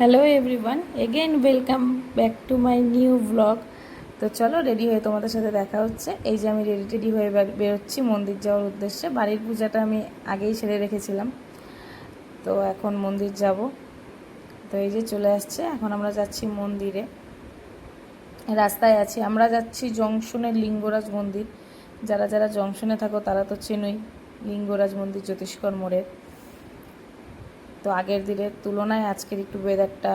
Hello everyone again welcome back to my new blog তো চলো ready হয়ে তোমাদের সাথে দেখা হচ্ছে। এই যে আমি রেডি টেডি হয়ে বেরোচ্ছি, মন্দির যাওয়ার উদ্দেশ্যে। বাড়ির পূজাটা আমি আগেই সেরে রেখেছিলাম। তো এখন মন্দির যাব। তো এই যে চলে আসছে, এখন আমরা যাচ্ছি মন্দিরে। রাস্তায় আছি। আমরা যাচ্ছি জংশনের লিঙ্গরাজ মন্দির। যারা যারা জংশনে থাকো তারা তো চেনই লিঙ্গরাজ মন্দির, জ্যোতিষ্কর মোড়ের। তো আগের দিনের তুলনায় আজকের একটু ওয়েদারটা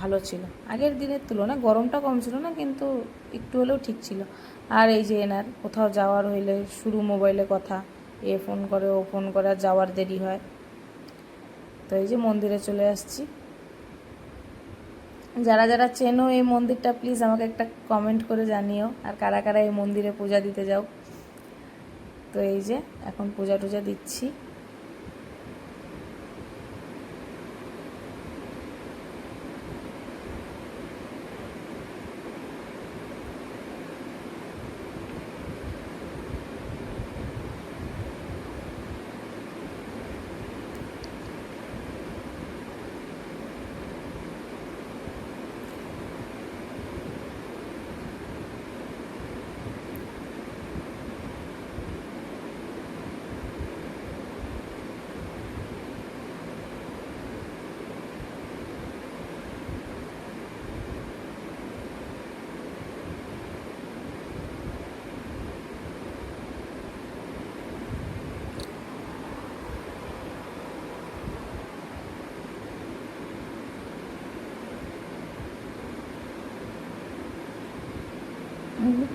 ভালো ছিল। আগের দিনের তুলনায় গরমটা কম ছিল না, কিন্তু একটু হলেও ঠিক ছিল। আর এই যে এনার, কোথাও যাওয়ার হইলে শুরু মোবাইলে কথা, এ ফোন করে, ও ফোন করে যাওয়ার দেরি হয়। তো এই যে মন্দিরে চলে আসছি। যারা যারা চেনো এই মন্দিরটা প্লিজ আমাকে একটা কমেন্ট করে জানিও, আর কারা কারা এই মন্দিরে পূজা দিতে যাও। তো এই যে এখন পূজা টুজা দিচ্ছি।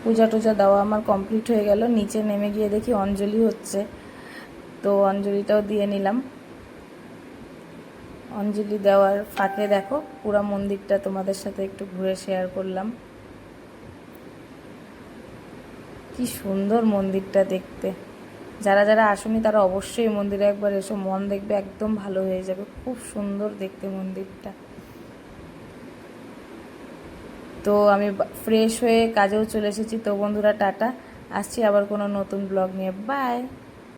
পূজা টুজা দেওয়া আমার কমপ্লিট হয়ে গেল। নিচে নেমে গিয়ে দেখি অঞ্জলি হচ্ছে। তো অঞ্জলিটাও দিয়ে নিলাম। অঞ্জলি দেওয়ার ফাঁকে দেখো, পুরো মন্দিরটা তোমাদের সাথে একটু ঘুরে শেয়ার করলাম। কি সুন্দর মন্দিরটা দেখতে। যারা যারা আসুনি তারা অবশ্যই মন্দিরে একবার এসো, মন দেখবে একদম ভালো হয়ে যাবে। খুব সুন্দর দেখতে মন্দিরটা। তো আমি ফ্রেশ হয়ে কাজেও চলে এসেছি। তো বন্ধুরা, টাটা। আসছি আবার কোনো নতুন ব্লগ নিয়ে। বাই